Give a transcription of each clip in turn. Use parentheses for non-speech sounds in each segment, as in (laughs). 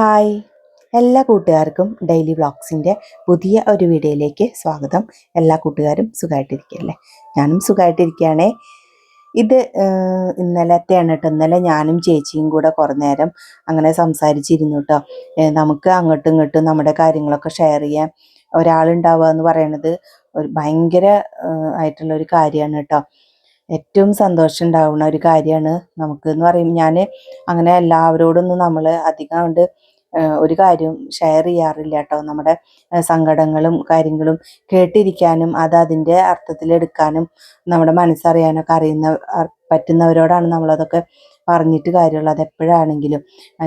Hi. എല്ലാ കൂട്ടുകാർക്കും daily വ്ളോഗ്സിന്റെ പുതിയ ഒരു വീഡിയോയിലേക്ക് സ്വാഗതം. എല്ലാ കൂട്ടുകാരും സുഖമായിട്ടിരിക്കുകയല്ലേ ഞാനും സുഖമായിട്ടിരിക്കുകയാണേ. ഇത് ഇന്നലത്തെയാണ് കേട്ടോ. ഇന്നലെ ഞാനും ചേച്ചിയും കൂടെ കുറേ നേരം അങ്ങനെ സംസാരിച്ചിരുന്നു കേട്ടോ. നമുക്ക് അങ്ങോട്ടും ഇങ്ങോട്ടും നമ്മുടെ കാര്യങ്ങളൊക്കെ ഷെയർ ചെയ്യാൻ ഒരാളുണ്ടാവുക എന്ന് പറയണത് ഒരു ഭയങ്കര ആയിട്ടുള്ള ഒരു കാര്യമാണ് കേട്ടോ. ഏറ്റവും സന്തോഷം ഉണ്ടാവുന്ന ഒരു കാര്യമാണ് നമുക്ക് എന്ന് പറയും ഞാൻ അങ്ങനെ എല്ലാവരോടൊന്നും നമ്മൾ അധികം കൊണ്ട് ഒരു കാര്യവും ഷെയർ ചെയ്യാറില്ല കേട്ടോ നമ്മുടെ സങ്കടങ്ങളും കാര്യങ്ങളും കേട്ടിരിക്കാനും അത് അതിന്റെ അർത്ഥത്തിലെടുക്കാനും നമ്മുടെ മനസ്സറിയാനൊക്കെ അറിയുന്ന പറ്റുന്നവരോടാണ് നമ്മളതൊക്കെ പറഞ്ഞിട്ട് കാര്യമുള്ളത്. അത് എപ്പോഴാണെങ്കിലും.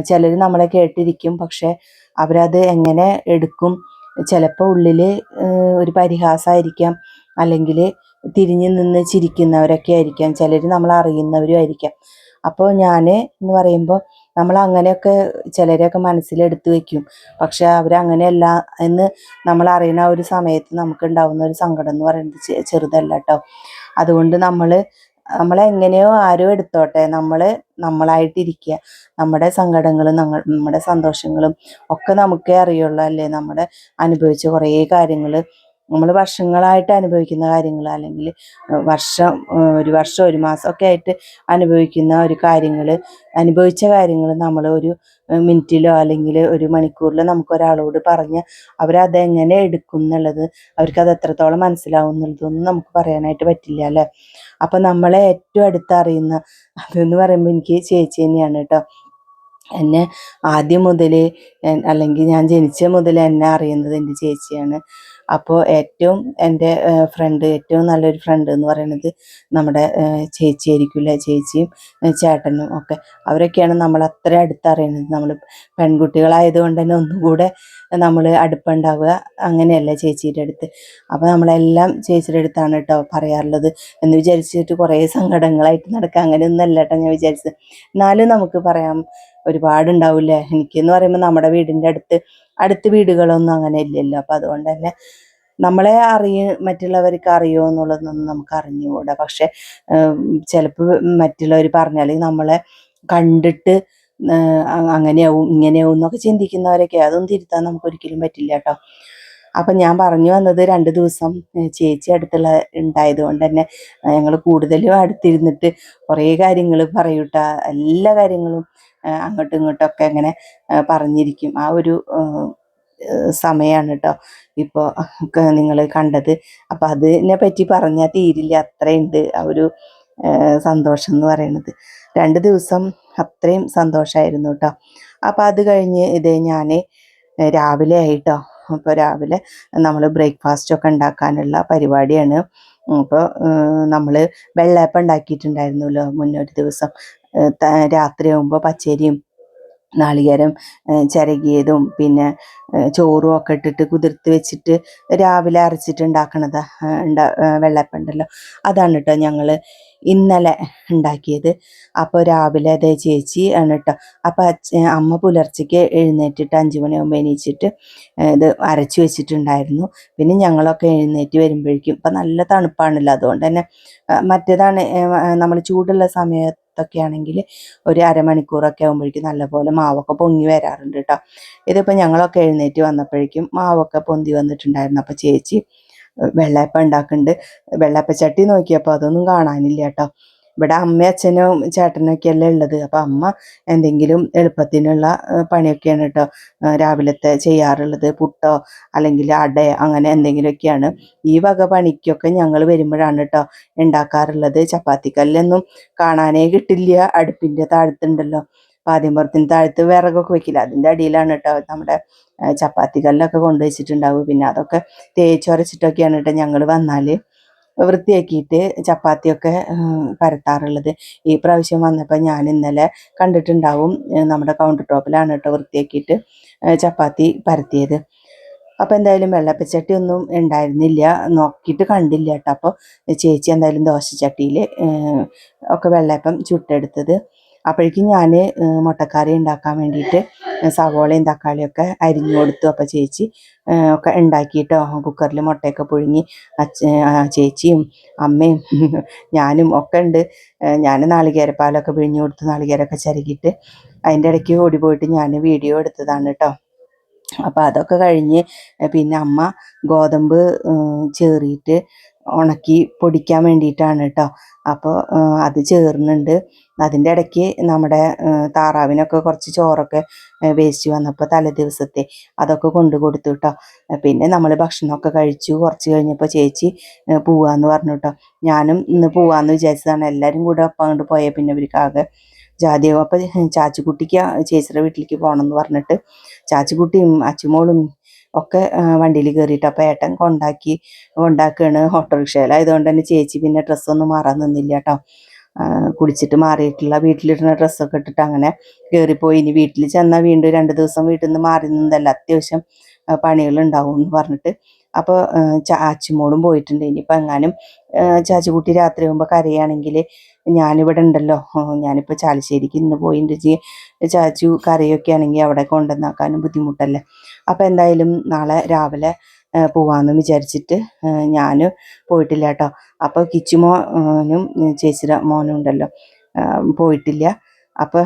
ചിലർ നമ്മളെ കേട്ടിരിക്കും പക്ഷെ അവരത് എങ്ങനെ എടുക്കും ചിലപ്പോൾ ഉള്ളിൽ ഒരു പരിഹാസമായിരിക്കാം അല്ലെങ്കിൽ തിരിഞ്ഞു നിന്ന് ചിരിക്കുന്നവരൊക്കെ ആയിരിക്കാം. ചിലർ നമ്മൾ അറിയുന്നവരും ആയിരിക്കാം. അപ്പോൾ ഞാൻ എന്ന് പറയുമ്പോൾ നമ്മൾ അങ്ങനെയൊക്കെ ചിലരെയൊക്കെ മനസ്സിലെടുത്ത് വെക്കും. പക്ഷെ അവരങ്ങനെയല്ല എന്ന് നമ്മൾ അറിയുന്ന ഒരു സമയത്ത് നമുക്ക് ഉണ്ടാവുന്ന ഒരു സങ്കടം എന്ന് പറയുന്നത് ചെറുതല്ല കേട്ടോ അതുകൊണ്ട് നമ്മൾ നമ്മളെങ്ങനെയോ ആരോ എടുത്തോട്ടെ. നമ്മൾ നമ്മളായിട്ടിരിക്കുക നമ്മുടെ സങ്കടങ്ങളും നമ്മുടെ സന്തോഷങ്ങളും ഒക്കെ നമുക്കേ അറിയുള്ളൂ അല്ലേ? നമ്മുടെ അനുഭവിച്ച കുറേ കാര്യങ്ങൾ നമ്മൾ വർഷങ്ങളായിട്ട് അനുഭവിക്കുന്ന കാര്യങ്ങൾ അല്ലെങ്കിൽ വർഷം ഒരു വർഷം ഒരു മാസം ഒക്കെ ആയിട്ട് അനുഭവിക്കുന്ന ഒരു കാര്യങ്ങൾ അനുഭവിച്ച കാര്യങ്ങൾ നമ്മൾ ഒരു മിനിറ്റിലോ അല്ലെങ്കിൽ ഒരു മണിക്കൂറിലോ നമുക്ക് ഒരാളോട് പറഞ്ഞ് അവരതെങ്ങനെ എടുക്കും എന്നുള്ളത് അവർക്ക് അത് എത്രത്തോളം മനസ്സിലാവും എന്നുള്ളതൊന്നും നമുക്ക് പറയാനായിട്ട് പറ്റില്ല അല്ലേ? അപ്പം നമ്മളെ ഏറ്റവും അടുത്തറിയുന്ന അതെന്ന് പറയുമ്പോൾ എനിക്ക് ചേച്ചി തന്നെയാണ് കേട്ടോ. എന്നെ ആദ്യം മുതൽ അല്ലെങ്കിൽ ഞാൻ ജനിച്ച മുതൽ എന്നെ അറിയുന്നത് എന്റെ ചേച്ചിയാണ്. അപ്പോൾ ഏറ്റവും എന്റെ ഫ്രണ്ട് ഏറ്റവും നല്ലൊരു ഫ്രണ്ട് എന്ന് പറയുന്നത് നമ്മുടെ ചേച്ചി ചേച്ചിയായിരിക്കില്ല ചേച്ചിയും ചേട്ടനും ഒക്കെ. അവരൊക്കെയാണ് നമ്മൾ അത്ര അടുത്തറിയുന്നത്. നമ്മൾ പെൺകുട്ടികളായതുകൊണ്ട് തന്നെ ഒന്നുകൂടെ നമ്മൾ അടുപ്പുണ്ടാവുക. അങ്ങനെയല്ല ചേച്ചിയുടെ അടുത്ത്. അപ്പോൾ നമ്മളെല്ലാം ചേച്ചിയുടെ അടുത്താണ് കേട്ടോ പറയാറുള്ളത്. എന്ന് വിചാരിച്ചിട്ട് കുറേ സങ്കടങ്ങളായിട്ട് നടക്കുക. അങ്ങനെയൊന്നും അല്ല കേട്ടോ ഞാൻ വിചാരിച്ചത്. എന്നാലും നമുക്ക് പറയാം. ഒരുപാടുണ്ടാവില്ലേ? എനിക്കെന്ന് പറയുമ്പോൾ നമ്മുടെ വീടിന്റെ അടുത്ത് അടുത്ത വീടുകളൊന്നും അങ്ങനെ ഇല്ലല്ലോ. അപ്പം അതുകൊണ്ട് തന്നെ നമ്മളെ അറിയ മറ്റുള്ളവർക്ക് അറിയോ എന്നുള്ളതൊന്നും നമുക്ക് അറിഞ്ഞുകൂടാ. പക്ഷെ ചിലപ്പോൾ മറ്റുള്ളവർ പറഞ്ഞാൽ നമ്മളെ കണ്ടിട്ട് അങ്ങനെയാവും ഇങ്ങനെയാവും എന്നൊക്കെ ചിന്തിക്കുന്നവരൊക്കെ അതൊന്നും തിരുത്താൻ നമുക്ക് ഒരിക്കലും പറ്റില്ല കേട്ടോ. അപ്പം ഞാൻ പറഞ്ഞു വന്നത് രണ്ട് ദിവസം ചേച്ചി അടുത്തുള്ള ഉണ്ടായത് കൊണ്ട് തന്നെ ഞങ്ങൾ കൂടുതലും അടുത്തിരുന്നിട്ട് കുറേ കാര്യങ്ങൾ പറയൂട്ട. എല്ലാ കാര്യങ്ങളും അങ്ങോട്ടും ഇങ്ങോട്ടും ഒക്കെ ഇങ്ങനെ പറഞ്ഞിരിക്കും. ആ ഒരു സമയമാണ് കേട്ടോ ഇപ്പോൾ നിങ്ങൾ കണ്ടത്. അപ്പം അതിനെ പറ്റി പറഞ്ഞാൽ തീരില്ല. അത്രയുണ്ട് ആ ഒരു സന്തോഷം എന്ന് പറയുന്നത് രണ്ട് ദിവസം അത്രയും സന്തോഷമായിരുന്നു കേട്ടോ അപ്പോൾ അത് കഴിഞ്ഞ് ഇത് ഞാൻ രാവിലെ ആയിട്ടോ അപ്പോൾ രാവിലെ നമ്മൾ ബ്രേക്ക്ഫാസ്റ്റ് ഒക്കെ ഉണ്ടാക്കാനുള്ള പരിപാടിയാണ്. അപ്പോൾ നമ്മൾ വെള്ളയപ്പം ഉണ്ടാക്കിയിട്ടുണ്ടായിരുന്നല്ലോ മുന്നൊരു ദിവസം. രാത്രിയാകുമ്പോൾ പച്ചരിയും നാളികേരം ചിരകിയതും പിന്നെ ചോറും ഒക്കെ ഇട്ടിട്ട് കുതിർത്ത് വെച്ചിട്ട് രാവിലെ അരച്ചിട്ട് ഉണ്ടാക്കണത് ഉണ്ടാ വെള്ളപ്പുണ്ടല്ലോ അതാണ് കേട്ടോ ഞങ്ങൾ ഇന്നലെ ഉണ്ടാക്കിയത്. അപ്പോൾ രാവിലെ അതേ ചേച്ചി ആണ് കേട്ടോ അപ്പോൾ അമ്മ പുലർച്ചയ്ക്ക് എഴുന്നേറ്റിട്ട് അഞ്ച് മണിയാകുമ്പോൾ എണീച്ചിട്ട് ഇത് അരച്ച് വെച്ചിട്ടുണ്ടായിരുന്നു. പിന്നെ ഞങ്ങളൊക്കെ എഴുന്നേറ്റ് വരുമ്പോഴേക്കും ഇപ്പം നല്ല തണുപ്പാണല്ലോ. അതുകൊണ്ട് തന്നെ മറ്റേതാണ് നമ്മൾ ചൂടുള്ള സമയത്തൊക്കെ ആണെങ്കിൽ ഒരു അരമണിക്കൂറൊക്കെ ആകുമ്പോഴേക്കും നല്ലപോലെ മാവൊക്കെ പൊങ്ങി വരാറുണ്ട് കേട്ടോ ഇതിപ്പോൾ ഞങ്ങളൊക്കെ എഴുന്നേറ്റ് വന്നപ്പോഴേക്കും മാവൊക്കെ പൊന്തി വന്നിട്ടുണ്ടായിരുന്നു. അപ്പോൾ ചേച്ചി വെള്ളയപ്പം ഉണ്ടാക്കുന്നുണ്ട്. വെള്ളയപ്പച്ചട്ടി നോക്കിയപ്പോൾ അതൊന്നും കാണാനില്ല കേട്ടോ ഇവിടെ അമ്മയും അച്ഛനും ചേട്ടനൊക്കെ അല്ലേ ഉള്ളത്. അപ്പം അമ്മ എന്തെങ്കിലും എളുപ്പത്തിനുള്ള പണിയൊക്കെയാണ് കേട്ടോ രാവിലത്തെ ചെയ്യാറുള്ളത്. പുട്ടോ അല്ലെങ്കിൽ അട അങ്ങനെ എന്തെങ്കിലുമൊക്കെയാണ് ഈ വക പണിക്കൊക്കെ ഞങ്ങൾ വരുമ്പോഴാണ് കേട്ടോ ഉണ്ടാക്കാറുള്ളത്. ചപ്പാത്തിക്കല്ലൊന്നും കാണാനേ കിട്ടില്ല. അടുപ്പിന്റെ താഴത്തുണ്ടല്ലോ. പാതിമ്പുറത്തിന് താഴത്ത് വിറകൊക്കെ വെക്കില്ല. അതിന്റെ അടിയിലാണ് കേട്ടോ നമ്മുടെ ചപ്പാത്തി കല്ലൊക്കെ കൊണ്ടുവച്ചിട്ടുണ്ടാവും പിന്നെ അതൊക്കെ തേച്ചുരച്ചിട്ടൊക്കെയാണ് കേട്ടോ ഞങ്ങൾ വന്നാൽ വൃത്തിയാക്കിയിട്ട് ചപ്പാത്തിയൊക്കെ പരത്താറുള്ളത്. ഈ പ്രാവശ്യം വന്നപ്പോൾ ഞാൻ ഇന്നലെ കണ്ടിട്ടുണ്ടാവും നമ്മുടെ കൗണ്ടർ ടോപ്പിലാണ് കേട്ടോ വൃത്തിയാക്കിയിട്ട് ചപ്പാത്തി പരത്തിയത്. അപ്പോൾ എന്തായാലും വെള്ളപ്പച്ചട്ടി ഒന്നും ഉണ്ടായിരുന്നില്ല. നോക്കിയിട്ട് കണ്ടില്ല കേട്ടോ. അപ്പോൾ ചേച്ചി എന്തായാലും ദോശച്ചട്ടിയിൽ ഒക്കെ വെള്ളയപ്പം ചുട്ടെടുത്തത്. അപ്പോഴേക്കും ഞാൻ മുട്ടക്കറി ഉണ്ടാക്കാൻ വേണ്ടിയിട്ട് സവോളയും തക്കാളിയൊക്കെ അരിഞ്ഞു കൊടുത്തു. അപ്പോൾ ചേച്ചി ഒക്കെ ഉണ്ടാക്കിയിട്ടോ? കുക്കറിൽ മുട്ടയൊക്കെ പുഴുങ്ങി ചേച്ചിയും അമ്മയും (laughs) ഞാനും ഒക്കെ ഉണ്ട്. ഞാൻ നാളികേരപ്പാലൊക്കെ പിഴിഞ്ഞു കൊടുത്ത് നാളികേരമൊക്കെ ചരുകിയിട്ട് അതിന്റെ ഇടയ്ക്ക് ഓടി പോയിട്ട് ഞാൻ വീഡിയോ എടുത്തതാണ് കേട്ടോ. അപ്പോൾ അതൊക്കെ കഴിഞ്ഞ് പിന്നെ അമ്മ ഗോതമ്പ് ചേറിയിട്ട് ഉണക്കി പൊടിക്കാൻ വേണ്ടിയിട്ടാണ് കേട്ടോ. അപ്പോൾ അത് ചേർന്നുണ്ട്. അതിന്റെ ഇടയ്ക്ക് നമ്മുടെ താറാവിനൊക്കെ കുറച്ച് ചോറൊക്കെ വേസ്റ്റ് വന്നപ്പോൾ തലേ ദിവസത്തെ അതൊക്കെ കൊണ്ടു കൊടുത്തു കേട്ടോ. പിന്നെ നമ്മൾ ഭക്ഷണമൊക്കെ കഴിച്ചു. കുറച്ച് കഴിഞ്ഞപ്പോൾ ചേച്ചി പോവാന്ന് പറഞ്ഞു കേട്ടോ. ഞാനും ഇന്ന് പോവാന്ന് വിചാരിച്ചതാണ്. എല്ലാവരും കൂടെ ഒപ്പം അങ്ങോട്ട് പോയാൽ പിന്നെ ഇവർക്കാകെ ജാതി ജാതിയാവും. അപ്പം ചാച്ചിക്കുട്ടിക്ക് ചേച്ചിയുടെ വീട്ടിലേക്ക് പോകണം എന്ന് പറഞ്ഞിട്ട് ചാച്ചിക്കുട്ടിയും അച്ചുമോളും ഒക്കെ വണ്ടിയിൽ കയറിയിട്ട് അപ്പം ഏട്ടൻ കൊണ്ടാക്കി കൊണ്ടാക്കുകയാണ് ഓട്ടോറിക്ഷയിലായതുകൊണ്ട് തന്നെ ചേച്ചി പിന്നെ ഡ്രസ്സൊന്നും മാറാൻ നിന്നില്ല കേട്ടോ കുളിച്ചിട്ട് മാറിയിട്ടുള്ള വീട്ടിലിടുന്ന ഡ്രസ്സൊക്കെ ഇട്ടിട്ട് അങ്ങനെ കയറിപ്പോയി ഇനി വീട്ടിൽ ചെന്നാൽ വീണ്ടും രണ്ട് ദിവസം വീട്ടിൽ നിന്ന് മാറി നിന്നതല്ല അത്യാവശ്യം പണികളുണ്ടാവും എന്ന് പറഞ്ഞിട്ട്. അപ്പോൾ ചാച്ചിമോളും പോയിട്ടുണ്ട്. ഇനിയിപ്പോൾ എങ്ങാനും ചാച്ചിക്കുട്ടി രാത്രി ആകുമ്പോൾ കരയുകയാണെങ്കിൽ ഞാനിവിടെ ഉണ്ടല്ലോ. ഞാനിപ്പോൾ ചാലിശ്ശേരിക്ക് ഇന്ന് പോയിട്ടുണ്ട് ചാച്ചു കരയൊക്കെ ആണെങ്കിൽ അവിടെ കൊണ്ടുവന്നാക്കാനും ബുദ്ധിമുട്ടല്ലേ? അപ്പോൾ എന്തായാലും നാളെ രാവിലെ പോവാമെന്ന് വിചാരിച്ചിട്ട് ഞാൻ പോയിട്ടില്ല കേട്ടോ അപ്പോൾ കിച്ചുമോനും ചേച്ചിയുടെ മോനും ഉണ്ടല്ലോ. പോയിട്ടില്ല. അപ്പോൾ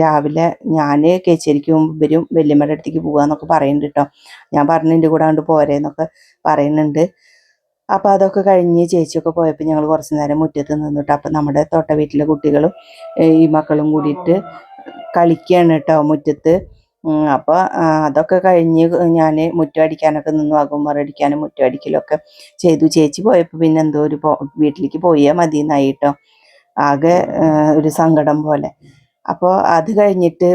രാവിലെ ഞാൻ കേച്ചേരിക്ക് ഇവരും വല്യമ്മയുടെ അടുത്തേക്ക് പോകാമെന്നൊക്കെ പറയുന്നുണ്ട് കേട്ടോ ഞാൻ പറഞ്ഞു എന്റെ കൂടെ അങ്ങോട്ട് പോരേന്നൊക്കെ പറയുന്നുണ്ട് അപ്പോൾ അതൊക്കെ കഴിഞ്ഞ് ചേച്ചിയൊക്കെ പോയപ്പോൾ ഞങ്ങൾ കുറച്ച് നേരം മുറ്റത്ത് നിന്നിട്ട് അപ്പോൾ നമ്മുടെ തൊട്ട വീട്ടിലെ കുട്ടികളും ഈ മക്കളും കൂടിയിട്ട് കളിക്കുകയാണ് കേട്ടോ മുറ്റത്ത്. അപ്പോൾ അതൊക്കെ കഴിഞ്ഞ് ഞാൻ മുറ്റം അടിക്കാനൊക്കെ നിന്നു. അകുമറ അടിക്കാനും മുറ്റം അടിക്കലൊക്കെ ചെയ്തു. ചേച്ചി പോയപ്പോൾ പിന്നെ എന്തോ ഒരു വീട്ടിലേക്ക് പോയാൽ മതി നായിട്ടോ ആകെ ഒരു സങ്കടം പോലെ. അപ്പോൾ അത് കഴിഞ്ഞിട്ട്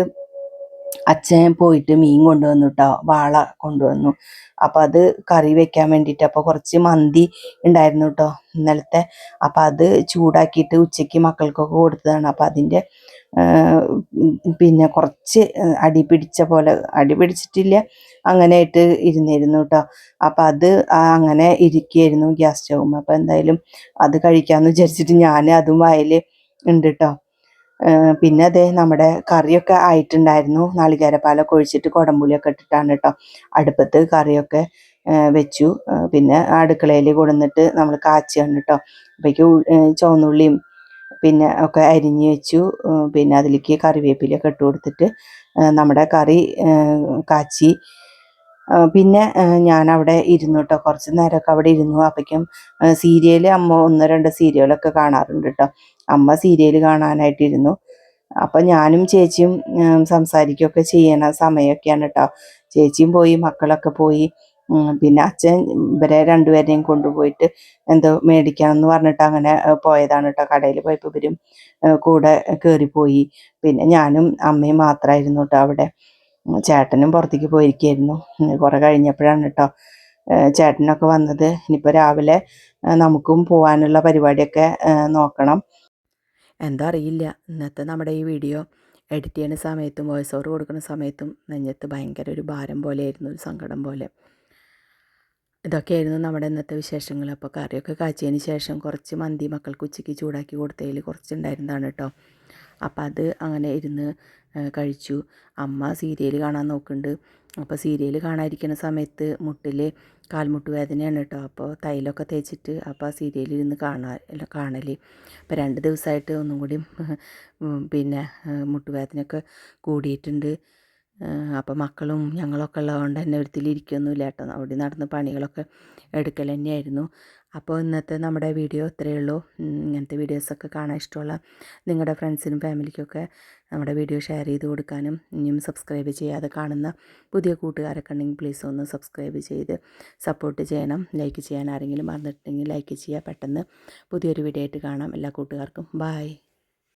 അച്ഛൻ പോയിട്ട് മീൻ കൊണ്ടുവന്നു കേട്ടോ വാള കൊണ്ടുവന്നു. അപ്പം അത് കറി വെക്കാൻ വേണ്ടിയിട്ട് അപ്പോൾ കുറച്ച് മന്തി ഉണ്ടായിരുന്നു കേട്ടോ ഇന്നലത്തെ. അപ്പം അത് ചൂടാക്കിയിട്ട് ഉച്ചയ്ക്ക് മക്കൾക്കൊക്കെ കൊടുത്തതാണ്. അപ്പം അതിന്റെ പിന്നെ കുറച്ച് അടി പിടിച്ച പോലെ അടി പിടിച്ചിട്ടില്ല. അങ്ങനെ ആയിട്ട് ഇരുന്നിരുന്നു കേട്ടോ അപ്പം അത് അങ്ങനെ ഇരിക്കുകയായിരുന്നു ഗ്യാസ് സ്റ്റൗമ്മ അപ്പം എന്തായാലും അത് കഴിക്കാമെന്ന് വിചാരിച്ചിട്ട് ഞാൻ അതും വയൽ ഉണ്ട് കേട്ടോ പിന്നെ അതെ നമ്മുടെ കറിയൊക്കെ ആയിട്ടുണ്ടായിരുന്നു. നാളികേരപ്പാലൊക്കെ ഒഴിച്ചിട്ട് കുടമ്പുളിയൊക്കെ ഇട്ടിട്ടാണ് കേട്ടോ അടുപ്പത്ത് കറിയൊക്കെ വെച്ചു. പിന്നെ അടുക്കളയിൽ കൊടുന്നിട്ട് നമ്മൾ കാച്ചിയാണ് കേട്ടോ അപ്പോഴേക്ക് ചുവന്നുള്ളിയും പിന്നെ ഒക്കെ അരിഞ്ഞ് വെച്ചു. പിന്നെ അതിലേക്ക് കറിവേപ്പിലൊക്കെ ഇട്ട് കൊടുത്തിട്ട് നമ്മുടെ കറി കാച്ചി. പിന്നെ ഞാൻ അവിടെ ഇരുന്നു കേട്ടോ കുറച്ച് നേരമൊക്കെ അവിടെ ഇരുന്നു. അപ്പോഴേക്കും സീരിയൽ അമ്മ ഒന്നോ രണ്ടോ സീരിയലൊക്കെ കാണാറുണ്ട് കേട്ടോ അമ്മ സീരിയൽ കാണാനായിട്ടിരുന്നു. അപ്പം ഞാനും ചേച്ചിയും സംസാരിക്കുകയൊക്കെ ചെയ്യണ സമയമൊക്കെയാണ് കേട്ടോ ചേച്ചിയും പോയി മക്കളൊക്കെ പോയി. പിന്നെ അച്ഛൻ ഇവരെ രണ്ടുപേരെയും കൊണ്ടുപോയിട്ട് എന്തോ മേടിക്കാമെന്ന് പറഞ്ഞിട്ട് അങ്ങനെ പോയതാണ് കേട്ടോ കടയിൽ പോയപ്പോൾ ഇവരും കൂടെ കയറിപ്പോയി പിന്നെ ഞാനും അമ്മയും മാത്രമായിരുന്നു കേട്ടോ അവിടെ. ചേട്ടനും പുറത്തേക്ക് പോയിരിക്കുകയായിരുന്നു കുറെ കഴിഞ്ഞപ്പോഴാണ് കേട്ടോ ചേട്ടനൊക്കെ വന്നത്. ഇനിയിപ്പോൾ രാവിലെ നമുക്കും പോകാനുള്ള പരിപാടിയൊക്കെ നോക്കണം. എന്താ അറിയില്ല. ഇന്നത്തെ നമ്മുടെ ഈ വീഡിയോ എഡിറ്റ് ചെയ്യുന്ന സമയത്തും വോയിസ് ഓവർ കൊടുക്കുന്ന സമയത്തും നെഞ്ഞത്ത് ഭയങ്കര ഒരു ഭാരം പോലെയായിരുന്നു ഒരു സങ്കടം പോലെ. ഇതൊക്കെയായിരുന്നു നമ്മുടെ ഇന്നത്തെ വിശേഷങ്ങൾ. അപ്പോൾ കറിയൊക്കെ കാച്ചിയതിന് ശേഷം കുറച്ച് മന്തി മക്കൾക്ക് ഉച്ചയ്ക്ക് ചൂടാക്കി കൊടുത്തതിൽ കുറച്ചുണ്ടായിരുന്നതാണ് കേട്ടോ. അപ്പം അത് അങ്ങനെ ഇരുന്ന് കഴിച്ചു. അമ്മ സീരിയൽ കാണാൻ നോക്കുന്നുണ്ട്. അപ്പോൾ സീരിയൽ കാണാതിരിക്കുന്ന സമയത്ത് മുട്ടിൽ കാൽമുട്ട് വേദനയാണ് കേട്ടോ. അപ്പോൾ തൈലൊക്കെ തേച്ചിട്ട് അപ്പോൾ ആ സീരിയൽ ഇരുന്ന് കാണാ കാണൽ അപ്പോൾ രണ്ട് ദിവസമായിട്ട് ഒന്നും കൂടി പിന്നെ മുട്ടുവേദനയൊക്കെ കൂടിയിട്ടുണ്ട്. അപ്പോൾ മക്കളും ഞങ്ങളൊക്കെ ഉള്ളതുകൊണ്ട് തന്നെ ഒരുത്തിലിരിക്കൊന്നുമില്ല കേട്ടോ. അവിടെ നടന്ന് പണികളൊക്കെ എടുക്കൽ തന്നെയായിരുന്നു. അപ്പോൾ ഇന്നത്തെ നമ്മുടെ വീഡിയോ ഇത്രയേ ഉള്ളൂ. ഇങ്ങനത്തെ വീഡിയോസൊക്കെ കാണാൻ ഇഷ്ടമുള്ള നിങ്ങളുടെ ഫ്രണ്ട്സിനും ഫാമിലിക്കൊക്കെ നമ്മുടെ വീഡിയോ ഷെയർ ചെയ്ത് കൊടുക്കാനും ഇനിയും സബ്സ്ക്രൈബ് ചെയ്യാതെ കാണുന്ന പുതിയ കൂട്ടുകാരൊക്കെ ഉണ്ടെങ്കിൽ പ്ലീസ് ഒന്ന് സബ്സ്ക്രൈബ് ചെയ്ത് സപ്പോർട്ട് ചെയ്യണം. ലൈക്ക് ചെയ്യാൻ ആരെങ്കിലും മറന്നിട്ടുണ്ടെങ്കിൽ ലൈക്ക് ചെയ്യുക. പെട്ടെന്ന് പുതിയൊരു വീഡിയോ ആയിട്ട് കാണാം. എല്ലാ കൂട്ടുകാർക്കും ബായ്